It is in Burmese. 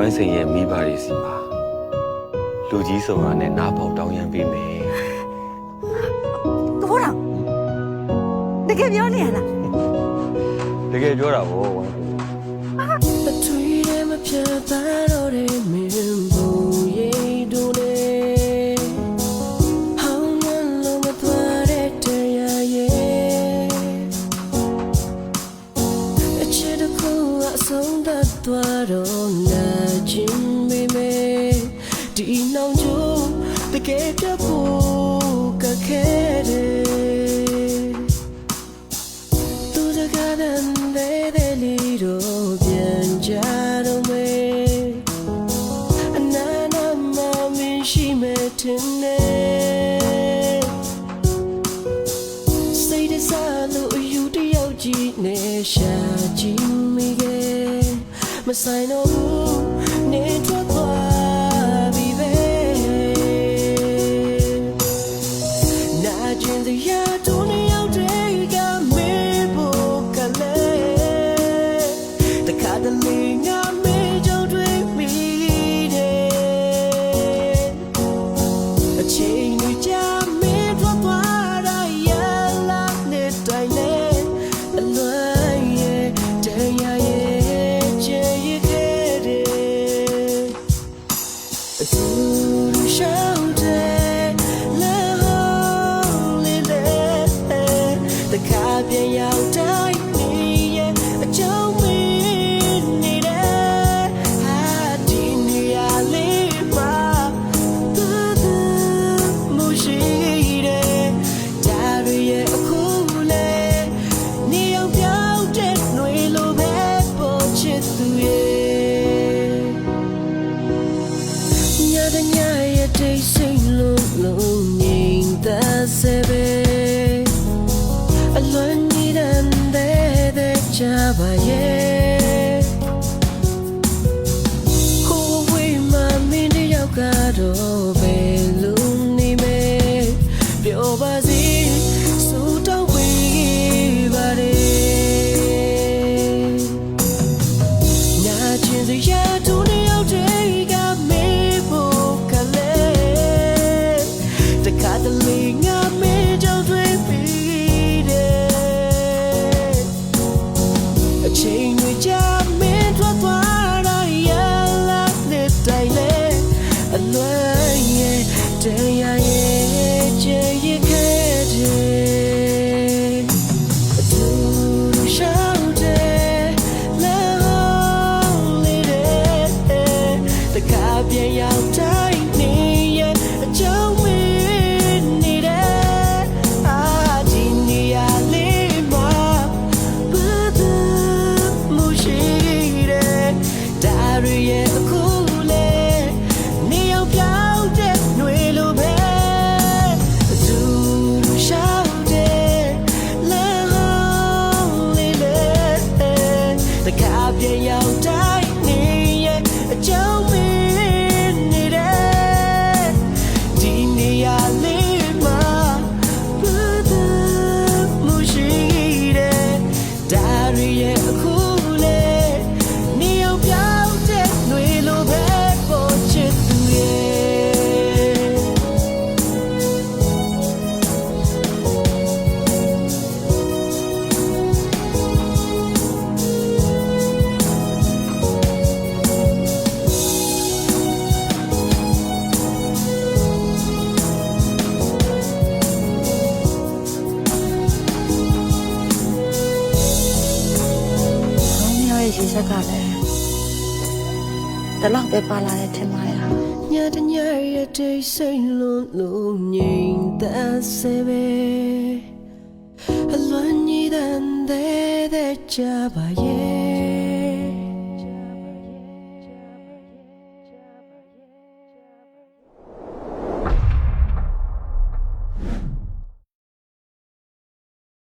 ဝမ်းစိန်ရဲ့မိဘတွေစီမှာလူကြီးဆောင်ရနဲ့နားပေါက်တောင်းရန်ပေးမယ်။သဘောတော်တကယ်ပြောနေရလား။တကယ်ပြောတာဗောဝမ်းစိန်။ ဤနှောင်ချိုးတကယ်ပြတ်ဖို့ကခဲတယ်သူတကားတဲ့တဲ့လီတို့ပြန်ကြတော့မေအနာနာမမင်းရှိမဲ့တင်နေစိတ်တစားလို့အယူတယောက်ကြည့်နေရှာကြည့်မိခဲ့မဆိုင်တော့ 天涯。 ရေဆက်ကလည်းတလောက်ပဲပါလာတယ်ထင်ပါရဲ့ညတညရဲ့တိတ်ဆိတ်လုံးလုံးငြိမ်သက်စေပဲအလွန်ကြီးတဲ့တဲ့ကြပါရဲ့